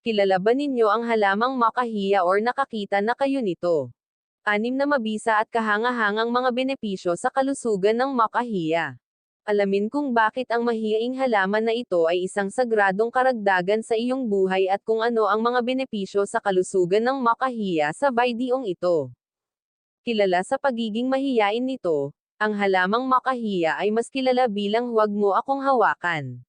Kilala ba ninyo ang halamang makahiya or nakakita na kayo nito? Anim na mabisa at kahangahangang mga benepisyo sa kalusugan ng makahiya. Alamin kung bakit ang mahiyaing halaman na ito ay isang sagradong karagdagan sa iyong buhay at kung ano ang mga benepisyo sa kalusugan ng makahiya sa baydiong ito. Kilala sa pagiging mahiyain nito, ang halamang makahiya ay mas kilala bilang huwag mo akong hawakan.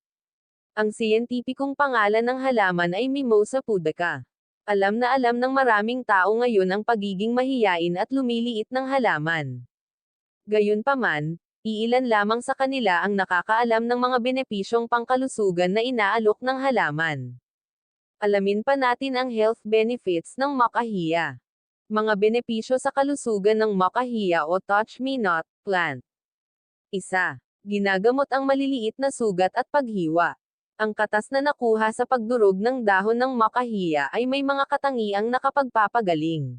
Ang siyentipikong pangalan ng halaman ay Mimosa pudica. Alam na alam ng maraming tao ngayon ang pagiging mahiyain at lumiliit ng halaman. Gayunpaman, iilan lamang sa kanila ang nakakaalam ng mga benepisyong pangkalusugan na inaalok ng halaman. Alamin pa natin ang health benefits ng makahiya. Mga benepisyo sa kalusugan ng makahiya o touch me not plant. Isa. Ginagamot ang maliliit na sugat at paghiwa. Ang katas na nakuha sa pagdurog ng dahon ng makahiya ay may mga katangiang nakapagpapagaling.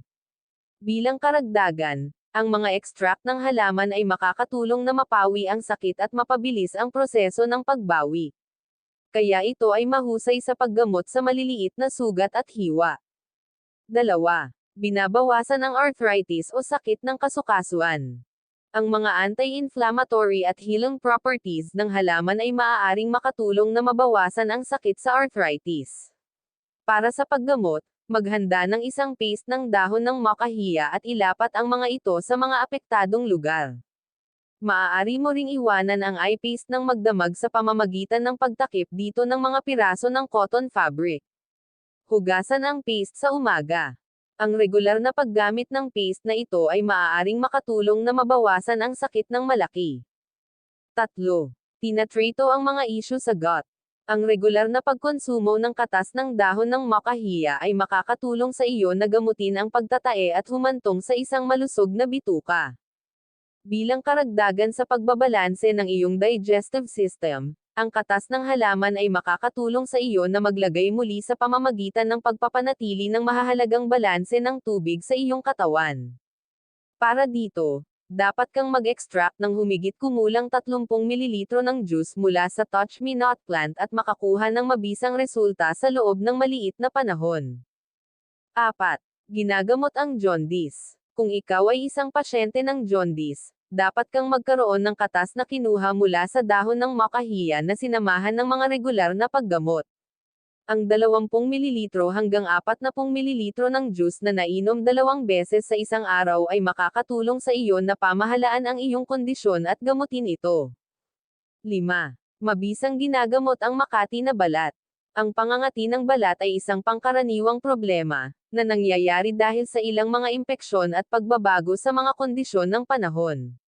Bilang karagdagan, ang mga extract ng halaman ay makakatulong na mapawi ang sakit at mapabilis ang proseso ng pagbawi. Kaya ito ay mahusay sa paggamot sa maliliit na sugat at hiwa. Dalawa. Binabawasan ang arthritis o sakit ng kasukasuan. Ang mga anti-inflammatory at healing properties ng halaman ay maaaring makatulong na mabawasan ang sakit sa arthritis. Para sa paggamot, maghanda ng isang paste ng dahon ng makahiya at ilapat ang mga ito sa mga apektadong lugar. Maaari mo ring iwanan ang eye paste ng magdamag sa pamamagitan ng pagtakip dito ng mga piraso ng cotton fabric. Hugasan ang paste sa umaga. Ang regular na paggamit ng paste na ito ay maaaring makatulong na mabawasan ang sakit ng malaki. Tatlo. Tinatrito ang mga issue sa gut. Ang regular na pagkonsumo ng katas ng dahon ng makahiya ay makakatulong sa iyo na gamutin ang pagtatae at humantong sa isang malusog na bituka. Bilang karagdagan sa pagbabalanse ng iyong digestive system, ang katas ng halaman ay makakatulong sa iyo na maglagay muli sa pamamagitan ng pagpapanatili ng mahahalagang balanse ng tubig sa iyong katawan. Para dito, dapat kang mag-extract ng humigit kumulang 30 ml ng juice mula sa Touch Me Not plant at makakuha ng mabisang resulta sa loob ng maliit na panahon. 4. Ginagamot ang jaundice. Kung ikaw ay isang pasyente ng jaundice, dapat kang magkaroon ng katas na kinuha mula sa dahon ng makahiya na sinamahan ng mga regular na paggamot. Ang 20 ml hanggang 40 ml ng juice na nainom dalawang beses sa isang araw ay makakatulong sa iyo na pamahalaan ang iyong kondisyon at gamutin ito. 5. Mabisang ginagamot ang makati na balat. Ang pangangati ng balat ay isang pangkaraniwang problema, na nangyayari dahil sa ilang mga impeksyon at pagbabago sa mga kondisyon ng panahon.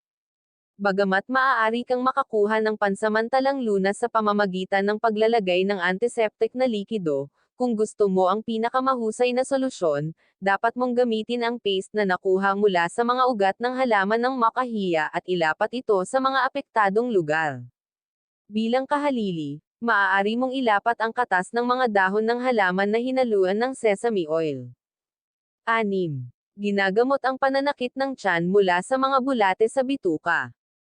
Bagamat maaari kang makakuha ng pansamantalang lunas sa pamamagitan ng paglalagay ng antiseptic na likido, kung gusto mo ang pinakamahusay na solusyon, dapat mong gamitin ang paste na nakuha mula sa mga ugat ng halaman ng makahiya at ilapat ito sa mga apektadong lugar. Bilang kahalili, maaari mong ilapat ang katas ng mga dahon ng halaman na hinaluan ng sesame oil. 6. Ginagamot ang pananakit ng tiyan mula sa mga bulate sa bituka.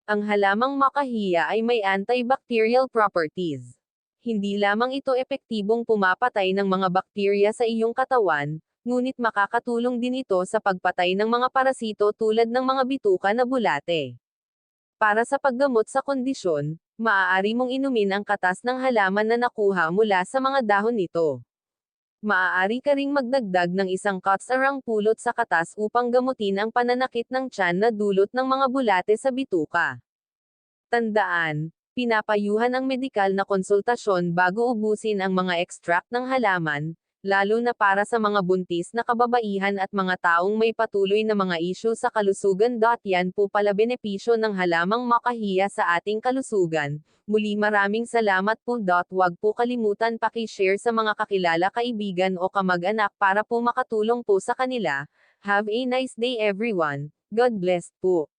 Ang halamang makahiya ay may antibacterial properties. Hindi lamang ito epektibong pumapatay ng mga bakterya sa iyong katawan, ngunit makakatulong din ito sa pagpatay ng mga parasito tulad ng mga bituka na bulate. Para sa paggamot sa kondisyon, maaari mong inumin ang katas ng halaman na nakuha mula sa mga dahon nito. Maaari ka ring magdagdag ng isang katsarang pulot sa katas upang gamutin ang pananakit ng tiyan na dulot ng mga bulate sa bituka. Tandaan, pinapayuhan ang medikal na konsultasyon bago ubusin ang mga extract ng halaman, lalo na para sa mga buntis na kababaihan at mga taong may patuloy na mga isyu sa kalusugan. Yan po pala benepisyo ng halamang makahiya sa ating kalusugan. Muli maraming salamat po. Huwag po kalimutan paki-share sa mga kakilala kaibigan o kamag-anak para po makatulong po sa kanila. Have a nice day everyone. God bless po.